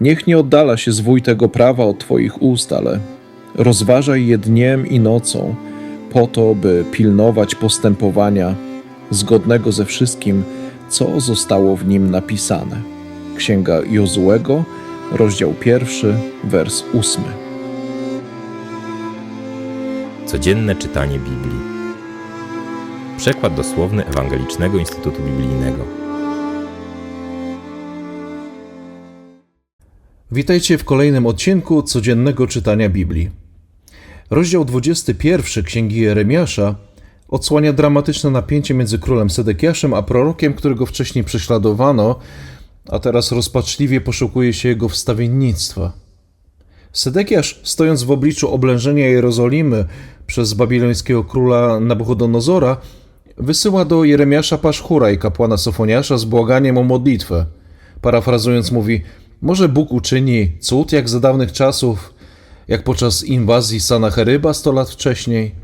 Niech nie oddala się zwój tego prawa od Twoich ust, ale rozważaj je dniem i nocą, po to, by pilnować postępowania zgodnego ze wszystkim, co zostało w nim napisane. Księga Jozułego, rozdział pierwszy, wers ósmy. Codzienne czytanie Biblii. Przekład dosłowny Ewangelicznego Instytutu Biblijnego. Witajcie w kolejnym odcinku codziennego czytania Biblii. Rozdział 21 Księgi Jeremiasza odsłania dramatyczne napięcie między królem Sedekiaszem a prorokiem, którego wcześniej prześladowano, a teraz rozpaczliwie poszukuje się jego wstawiennictwa. Sedekiasz, stojąc w obliczu oblężenia Jerozolimy przez babilońskiego króla Nabuchodonozora, wysyła do Jeremiasza Paszchura i kapłana Sofoniasza z błaganiem o modlitwę. Parafrazując mówi, może Bóg uczyni cud jak za dawnych czasów, jak podczas inwazji Sanacheryba sto lat wcześniej.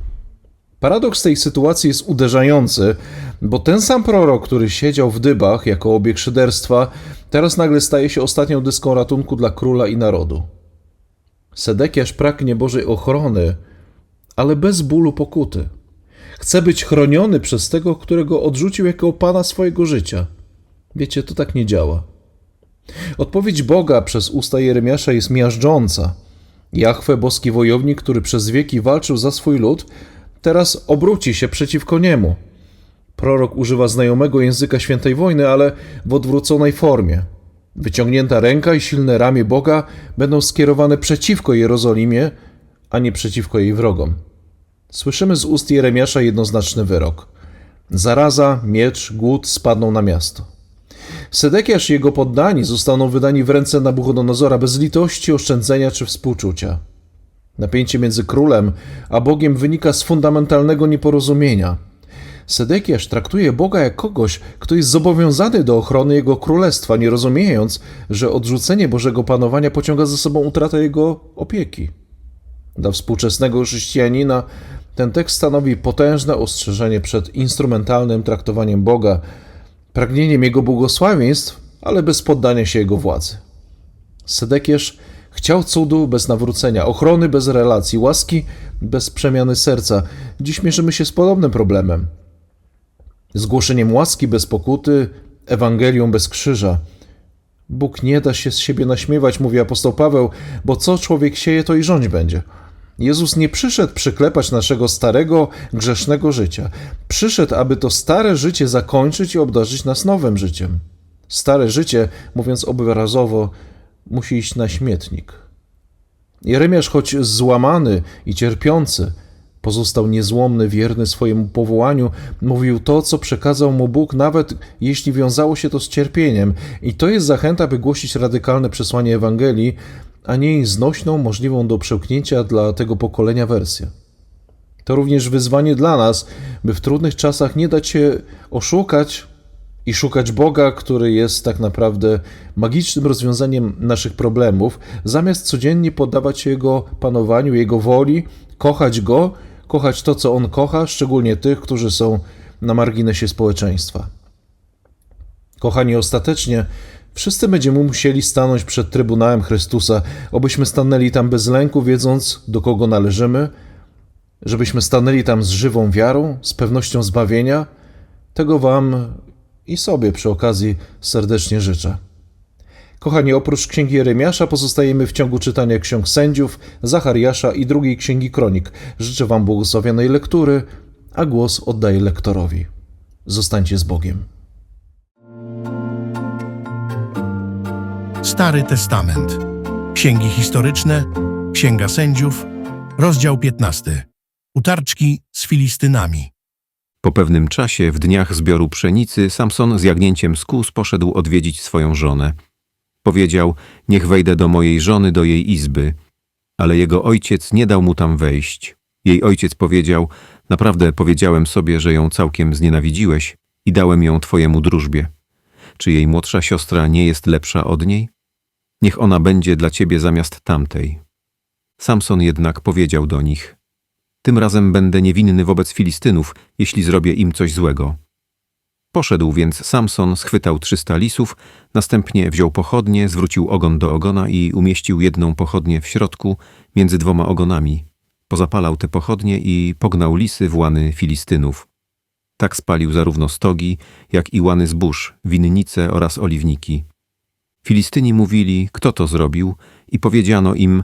Paradoks tej sytuacji jest uderzający, bo ten sam prorok, który siedział w dybach jako obieg szyderstwa, teraz nagle staje się ostatnią dyską ratunku dla króla i narodu. Sedekiasz pragnie Bożej ochrony, ale bez bólu pokuty. Chce być chroniony przez tego, którego odrzucił jako pana swojego życia. Wiecie, to tak nie działa. Odpowiedź Boga przez usta Jeremiasza jest miażdżąca. Jahwe, boski wojownik, który przez wieki walczył za swój lud, teraz obróci się przeciwko niemu. Prorok używa znajomego języka świętej wojny, ale w odwróconej formie. Wyciągnięta ręka i silne ramię Boga będą skierowane przeciwko Jerozolimie, a nie przeciwko jej wrogom. Słyszymy z ust Jeremiasza jednoznaczny wyrok. Zaraza, miecz, głód spadną na miasto. Sedekiasz i jego poddani zostaną wydani w ręce Nabuchodonozora bez litości, oszczędzenia czy współczucia. Napięcie między królem a Bogiem wynika z fundamentalnego nieporozumienia. Sedekiasz traktuje Boga jak kogoś, kto jest zobowiązany do ochrony jego królestwa, nie rozumiejąc, że odrzucenie Bożego panowania pociąga za sobą utratę jego opieki. Dla współczesnego chrześcijanina ten tekst stanowi potężne ostrzeżenie przed instrumentalnym traktowaniem Boga, pragnieniem Jego błogosławieństw, ale bez poddania się Jego władzy. Sedekiesz chciał cudu bez nawrócenia, ochrony bez relacji, łaski bez przemiany serca. Dziś mierzymy się z podobnym problemem. Zgłoszeniem łaski bez pokuty, Ewangelią bez krzyża. Bóg nie da się z siebie naśmiewać, mówi apostoł Paweł, bo co człowiek sieje, to i rządź będzie. Jezus nie przyszedł przyklepać naszego starego, grzesznego życia. Przyszedł, aby to stare życie zakończyć i obdarzyć nas nowym życiem. Stare życie, mówiąc obrazowo, musi iść na śmietnik. Jeremiasz, choć złamany i cierpiący, pozostał niezłomny, wierny swojemu powołaniu, mówił to, co przekazał mu Bóg, nawet jeśli wiązało się to z cierpieniem. I to jest zachęta, by głosić radykalne przesłanie Ewangelii, a nie znośną, możliwą do przełknięcia dla tego pokolenia wersję. To również wyzwanie dla nas, by w trudnych czasach nie dać się oszukać i szukać Boga, który jest tak naprawdę magicznym rozwiązaniem naszych problemów, zamiast codziennie poddawać się Jego panowaniu, Jego woli, kochać Go, kochać to, co On kocha, szczególnie tych, którzy są na marginesie społeczeństwa. Kochani, ostatecznie wszyscy będziemy musieli stanąć przed Trybunałem Chrystusa, obyśmy stanęli tam bez lęku, wiedząc, do kogo należymy, żebyśmy stanęli tam z żywą wiarą, z pewnością zbawienia. Tego Wam i sobie przy okazji serdecznie życzę. Kochani, oprócz Księgi Jeremiasza pozostajemy w ciągu czytania Ksiąg Sędziów, Zachariasza i drugiej Księgi Kronik. Życzę Wam błogosławionej lektury, a głos oddaję lektorowi. Zostańcie z Bogiem. Stary Testament. Księgi historyczne, Księga Sędziów, rozdział 15. Utarczki z Filistynami. Po pewnym czasie, w dniach zbioru pszenicy, Samson z jagnięciem z kóz poszedł odwiedzić swoją żonę. Powiedział, niech wejdę do mojej żony, do jej izby. Ale jego ojciec nie dał mu tam wejść. Jej ojciec powiedział, naprawdę powiedziałem sobie, że ją całkiem znienawidziłeś i dałem ją twojemu drużbie. Czy jej młodsza siostra nie jest lepsza od niej? Niech ona będzie dla ciebie zamiast tamtej. Samson jednak powiedział do nich, tym razem będę niewinny wobec Filistynów, jeśli zrobię im coś złego. Poszedł więc Samson, schwytał trzysta lisów, następnie wziął pochodnie, zwrócił ogon do ogona i umieścił jedną pochodnię w środku, między dwoma ogonami. Pozapalał te pochodnie i pognał lisy w łany Filistynów. Tak spalił zarówno stogi, jak i łany zbóż, winnice oraz oliwniki. Filistyni mówili, kto to zrobił, i powiedziano im,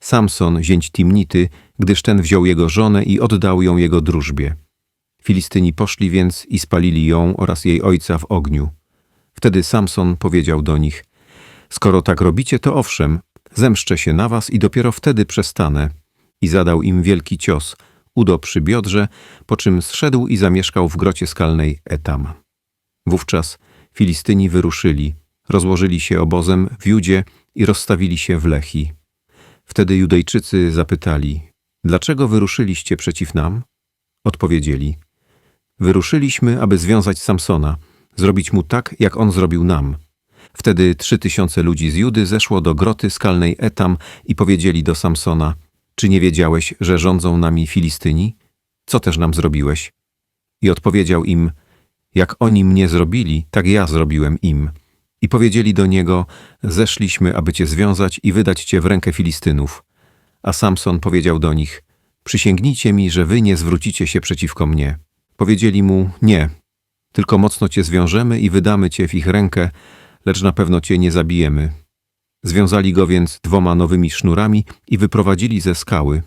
Samson, zięć Timnity, gdyż ten wziął jego żonę i oddał ją jego drużbie. Filistyni poszli więc i spalili ją oraz jej ojca w ogniu. Wtedy Samson powiedział do nich, skoro tak robicie, to owszem, zemszczę się na was i dopiero wtedy przestanę. I zadał im wielki cios, udo przy biodrze, po czym zszedł i zamieszkał w grocie skalnej Etam. Wówczas Filistyni wyruszyli, rozłożyli się obozem w Judzie i rozstawili się w Lechi. Wtedy Judejczycy zapytali, dlaczego wyruszyliście przeciw nam? Odpowiedzieli, wyruszyliśmy, aby związać Samsona, zrobić mu tak, jak on zrobił nam. Wtedy trzy tysiące ludzi z Judy zeszło do groty skalnej Etam i powiedzieli do Samsona, czy nie wiedziałeś, że rządzą nami Filistyni? Co też nam zrobiłeś? I odpowiedział im, jak oni mnie zrobili, tak ja zrobiłem im. I powiedzieli do niego, zeszliśmy, aby cię związać i wydać cię w rękę Filistynów. A Samson powiedział do nich, przysięgnijcie mi, że wy nie zwrócicie się przeciwko mnie. Powiedzieli mu, nie, tylko mocno cię zwiążemy i wydamy cię w ich rękę, lecz na pewno cię nie zabijemy. Związali go więc dwoma nowymi sznurami i wyprowadzili ze skały.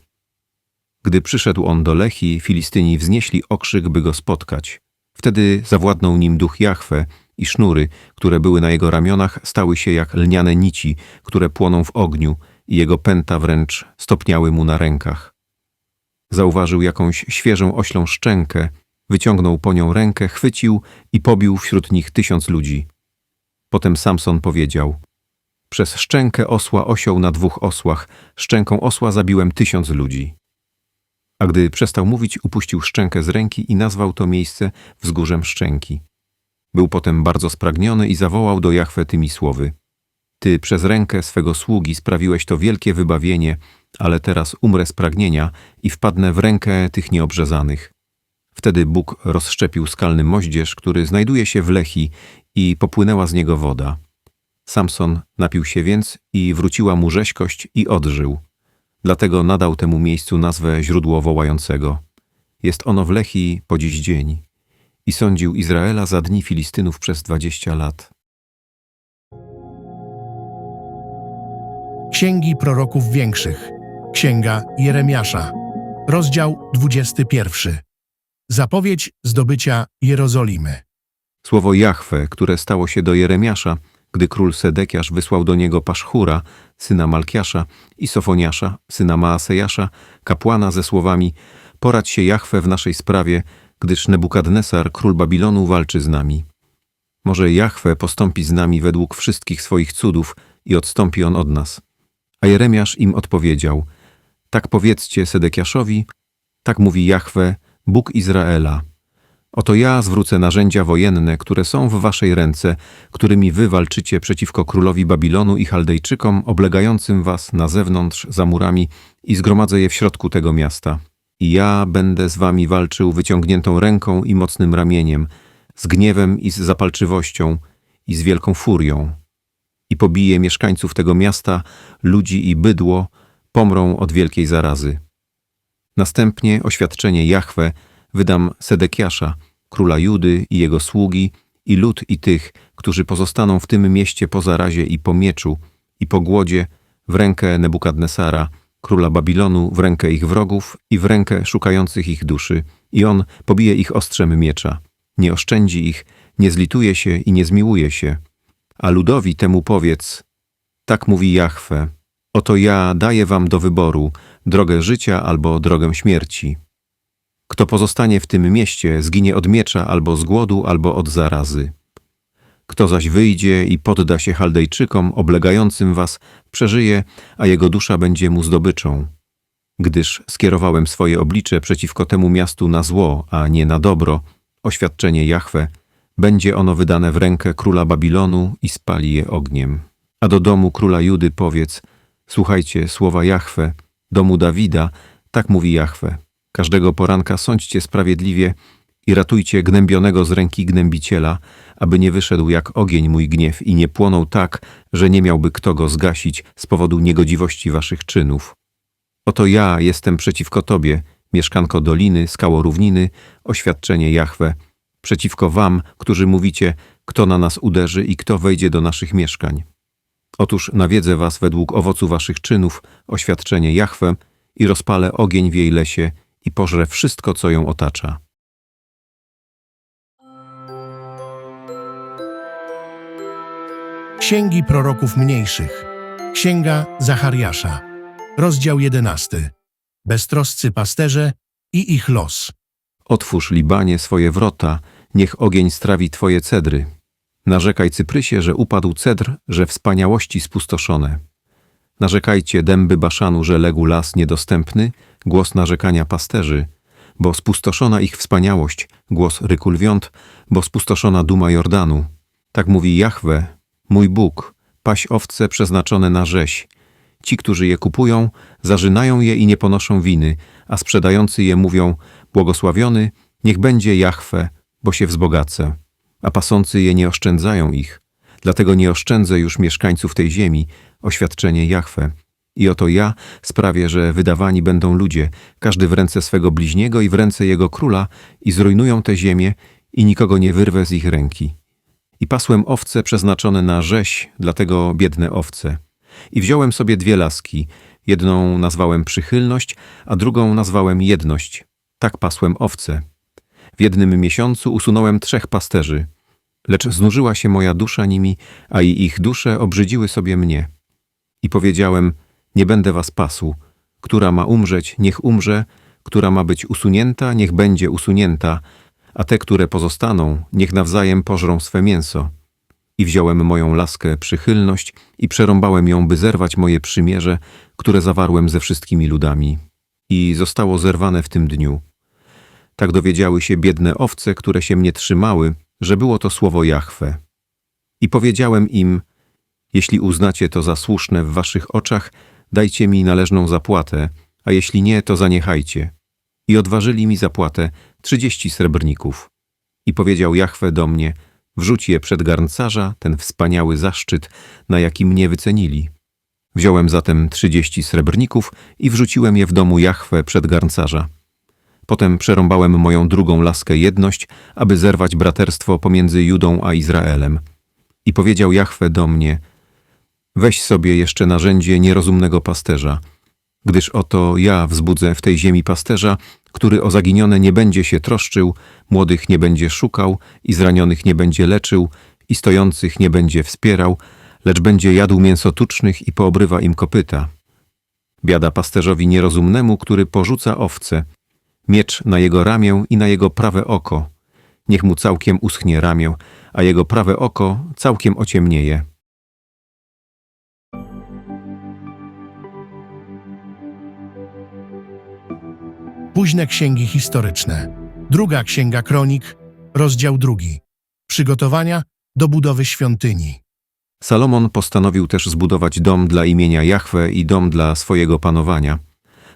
Gdy przyszedł on do Lechi, Filistyni wznieśli okrzyk, by go spotkać. Wtedy zawładnął nim duch Jahwe i sznury, które były na jego ramionach, stały się jak lniane nici, które płoną w ogniu i jego pęta wręcz stopniały mu na rękach. Zauważył jakąś świeżą oślą szczękę, wyciągnął po nią rękę, chwycił i pobił wśród nich tysiąc ludzi. Potem Samson powiedział – przez szczękę osła osioł na dwóch osłach, szczęką osła zabiłem tysiąc ludzi. A gdy przestał mówić, upuścił szczękę z ręki i nazwał to miejsce wzgórzem szczęki. Był potem bardzo spragniony i zawołał do Jahwe tymi słowy. Ty przez rękę swego sługi sprawiłeś to wielkie wybawienie, ale teraz umrę z pragnienia i wpadnę w rękę tych nieobrzezanych. Wtedy Bóg rozszczepił skalny moździerz, który znajduje się w Lechi i popłynęła z niego woda. Samson napił się więc i wróciła mu rzeźkość i odżył. Dlatego nadał temu miejscu nazwę źródło wołającego. Jest ono w Lechi po dziś dzień. I sądził Izraela za dni Filistynów przez dwadzieścia lat. Księgi proroków większych. Księga Jeremiasza. Rozdział 21. Zapowiedź zdobycia Jerozolimy. Słowo Jahwe, które stało się do Jeremiasza, gdy król Sedekiasz wysłał do niego Paszchura, syna Malkiasza i Sofoniasza, syna Maasejasza, kapłana ze słowami Poradź się Jahwe w naszej sprawie, gdyż Nebukadnesar, król Babilonu, walczy z nami. Może Jahwe postąpi z nami według wszystkich swoich cudów i odstąpi on od nas. A Jeremiasz im odpowiedział, tak powiedzcie Sedekiaszowi, tak mówi Jahwe, Bóg Izraela. Oto ja zwrócę narzędzia wojenne, które są w waszej ręce, którymi wy walczycie przeciwko królowi Babilonu i Chaldejczykom, oblegającym was na zewnątrz za murami i zgromadzę je w środku tego miasta. I ja będę z wami walczył wyciągniętą ręką i mocnym ramieniem, z gniewem i z zapalczywością i z wielką furią. I pobiję mieszkańców tego miasta, ludzi i bydło, pomrą od wielkiej zarazy. Następnie oświadczenie Jahwe wydam Sedekiasza, króla Judy i jego sługi, i lud i tych, którzy pozostaną w tym mieście po zarazie i po mieczu, i po głodzie, w rękę Nebukadnesara, króla Babilonu, w rękę ich wrogów i w rękę szukających ich duszy, i on pobije ich ostrzem miecza. Nie oszczędzi ich, nie zlituje się i nie zmiłuje się. A ludowi temu powiedz, tak mówi Jahwe, oto ja daję wam do wyboru drogę życia albo drogę śmierci. Kto pozostanie w tym mieście, zginie od miecza albo z głodu, albo od zarazy. Kto zaś wyjdzie i podda się Chaldejczykom oblegającym was, przeżyje, a jego dusza będzie mu zdobyczą. Gdyż skierowałem swoje oblicze przeciwko temu miastu na zło, a nie na dobro, oświadczenie Jahwe, będzie ono wydane w rękę króla Babilonu i spali je ogniem. A do domu króla Judy powiedz, słuchajcie słowa Jahwe, domu Dawida, tak mówi Jahwe. Każdego poranka sądźcie sprawiedliwie i ratujcie gnębionego z ręki gnębiciela, aby nie wyszedł jak ogień mój gniew i nie płonął tak, że nie miałby kto go zgasić z powodu niegodziwości waszych czynów. Oto ja jestem przeciwko tobie, mieszkanko doliny, skało równiny, oświadczenie Jahwe, przeciwko wam, którzy mówicie, kto na nas uderzy i kto wejdzie do naszych mieszkań. Otóż nawiedzę was według owocu waszych czynów, oświadczenie Jahwe, i rozpalę ogień w jej lesie i pożrę wszystko, co ją otacza. Księgi proroków mniejszych. Księga Zachariasza. Rozdział jedenasty. Beztroscy pasterze i ich los. Otwórz, Libanie, swoje wrota, niech ogień strawi twoje cedry. Narzekaj, Cyprysie, że upadł cedr, że wspaniałości spustoszone. Narzekajcie, dęby Baszanu, że legł las niedostępny, głos narzekania pasterzy, bo spustoszona ich wspaniałość, głos ryku lwiąt, bo spustoszona duma Jordanu. Tak mówi Jahwe, mój Bóg, paś owce przeznaczone na rzeź. Ci, którzy je kupują, zażynają je i nie ponoszą winy, a sprzedający je mówią, błogosławiony, niech będzie Jahwe, bo się wzbogacę. A pasący je nie oszczędzają ich. Dlatego nie oszczędzę już mieszkańców tej ziemi, oświadczenie Jahwe. I oto ja sprawię, że wydawani będą ludzie, każdy w ręce swego bliźniego i w ręce jego króla, i zrujnują tę ziemię, i nikogo nie wyrwę z ich ręki. I pasłem owce przeznaczone na rzeź, dlatego biedne owce. I wziąłem sobie dwie laski, jedną nazwałem przychylność, a drugą nazwałem jedność. Tak pasłem owce. W jednym miesiącu usunąłem trzech pasterzy, lecz znużyła się moja dusza nimi, a i ich dusze obrzydziły sobie mnie. I powiedziałem, nie będę was pasł. Która ma umrzeć, niech umrze, która ma być usunięta, niech będzie usunięta, a te, które pozostaną, niech nawzajem pożrą swe mięso. I wziąłem moją laskę przychylność i przerąbałem ją, by zerwać moje przymierze, które zawarłem ze wszystkimi ludami. I zostało zerwane w tym dniu. Tak dowiedziały się biedne owce, które się mnie trzymały, że było to słowo Jahwe. I powiedziałem im, jeśli uznacie to za słuszne w waszych oczach, dajcie mi należną zapłatę, a jeśli nie, to zaniechajcie. I odważyli mi zapłatę trzydzieści srebrników. I powiedział Jahwe do mnie, wrzuć je przed garncarza, ten wspaniały zaszczyt, na jaki mnie wycenili. Wziąłem zatem trzydzieści srebrników i wrzuciłem je w domu Jahwe przed garncarza. Potem przerąbałem moją drugą laskę jedność, aby zerwać braterstwo pomiędzy Judą a Izraelem. I powiedział Jahwe do mnie, weź sobie jeszcze narzędzie nierozumnego pasterza, gdyż oto ja wzbudzę w tej ziemi pasterza, który o zaginione nie będzie się troszczył, młodych nie będzie szukał, i zranionych nie będzie leczył, i stojących nie będzie wspierał, lecz będzie jadł mięso tucznych i poobrywa im kopyta. Biada pasterzowi nierozumnemu, który porzuca owce, miecz na jego ramię i na jego prawe oko. Niech mu całkiem uschnie ramię, a jego prawe oko całkiem ociemnieje. Późne księgi historyczne. Druga księga kronik, rozdział drugi. Przygotowania do budowy świątyni. Salomon postanowił też zbudować dom dla imienia Jahwe i dom dla swojego panowania.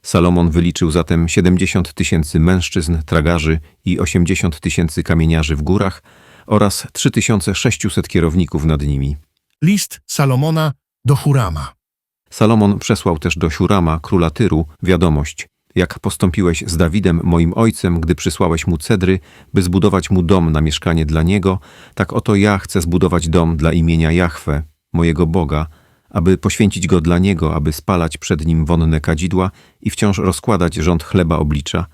Salomon wyliczył zatem 70 tysięcy mężczyzn, tragarzy i 80 tysięcy kamieniarzy w górach oraz 3600 kierowników nad nimi. List Salomona do Hurama. Salomon przesłał też do Siurama, króla Tyru, wiadomość. Jak postąpiłeś z Dawidem, moim ojcem, gdy przysłałeś mu cedry, by zbudować mu dom na mieszkanie dla niego, tak oto ja chcę zbudować dom dla imienia Jahwe, mojego Boga, aby poświęcić go dla niego, aby spalać przed nim wonne kadzidła i wciąż rozkładać rząd chleba oblicza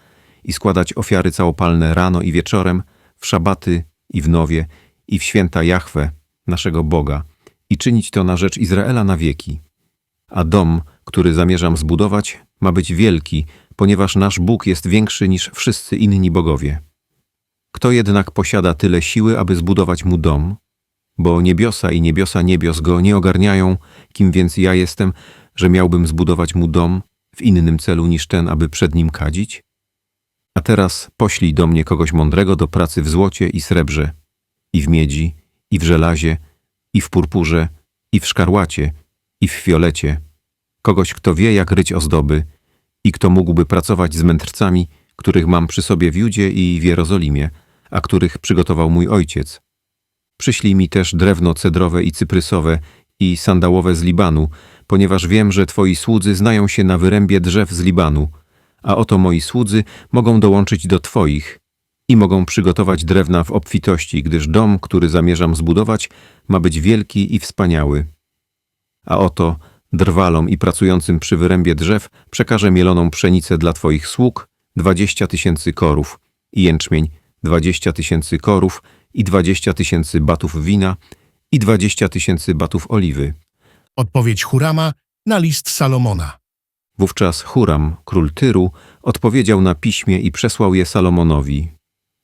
i składać ofiary całopalne rano i wieczorem, w szabaty i w nowie i w święta Jahwe, naszego Boga, i czynić to na rzecz Izraela na wieki. A dom, który zamierzam zbudować, ma być wielki, ponieważ nasz Bóg jest większy niż wszyscy inni bogowie. Kto jednak posiada tyle siły, aby zbudować mu dom? Bo niebiosa i niebiosa niebios go nie ogarniają, kim więc ja jestem, że miałbym zbudować mu dom w innym celu niż ten, aby przed nim kadzić? A teraz poślij do mnie kogoś mądrego do pracy w złocie i srebrze, i w miedzi, i w żelazie, i w purpurze, i w szkarłacie, i w fiolecie. Kogoś, kto wie, jak ryć ozdoby i kto mógłby pracować z mędrcami, których mam przy sobie w Judzie i w Jerozolimie, a których przygotował mój ojciec. Przyślij mi też drewno cedrowe i cyprysowe i sandałowe z Libanu, ponieważ wiem, że twoi słudzy znają się na wyrębie drzew z Libanu, a oto moi słudzy mogą dołączyć do twoich i mogą przygotować drewna w obfitości, gdyż dom, który zamierzam zbudować, ma być wielki i wspaniały. A oto drwalom i pracującym przy wyrębie drzew przekażę mieloną pszenicę dla twoich sług, dwadzieścia tysięcy korów, i jęczmień, dwadzieścia tysięcy korów, i dwadzieścia tysięcy batów wina, i dwadzieścia tysięcy batów oliwy. Odpowiedź Hurama na list Salomona. Wówczas Huram, król Tyru, odpowiedział na piśmie i przesłał je Salomonowi.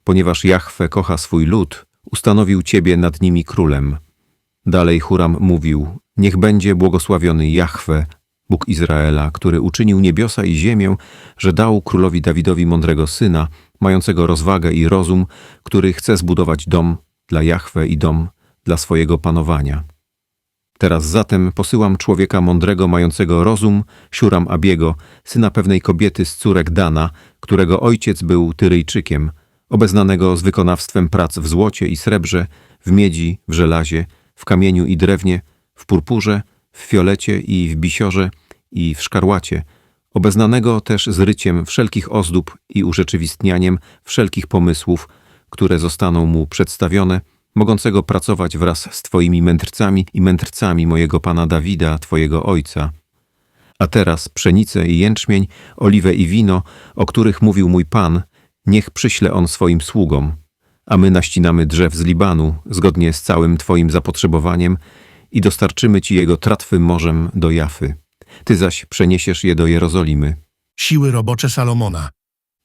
Ponieważ Jahwe kocha swój lud, ustanowił ciebie nad nimi królem. Dalej Huram mówił, niech będzie błogosławiony Jahwe, Bóg Izraela, który uczynił niebiosa i ziemię, że dał królowi Dawidowi mądrego syna, mającego rozwagę i rozum, który chce zbudować dom dla Jahwe i dom dla swojego panowania. Teraz zatem posyłam człowieka mądrego, mającego rozum, Siuram Abiego, syna pewnej kobiety z córek Dana, którego ojciec był Tyryjczykiem, obeznanego z wykonawstwem prac w złocie i srebrze, w miedzi, w żelazie, w kamieniu i drewnie, w purpurze, w fiolecie i w bisiorze i w szkarłacie, obeznanego też z ryciem wszelkich ozdób i urzeczywistnianiem wszelkich pomysłów, które zostaną mu przedstawione, mogącego pracować wraz z Twoimi mędrcami i mędrcami mojego pana Dawida, Twojego ojca. A teraz pszenicę i jęczmień, oliwę i wino, o których mówił mój pan, niech przyśle on swoim sługom. A my naścinamy drzew z Libanu, zgodnie z całym Twoim zapotrzebowaniem i dostarczymy Ci jego tratwy morzem do Jafy. Ty zaś przeniesiesz je do Jerozolimy. Siły robocze Salomona.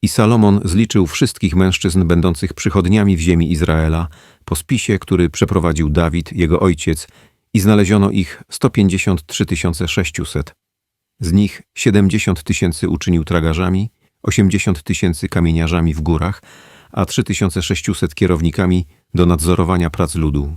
I Salomon zliczył wszystkich mężczyzn będących przychodniami w ziemi Izraela po spisie, który przeprowadził Dawid, jego ojciec, i znaleziono ich 153 600. Z nich 70 tysięcy uczynił tragarzami, 80 tysięcy kamieniarzami w górach, a 3600 kierownikami do nadzorowania prac ludu.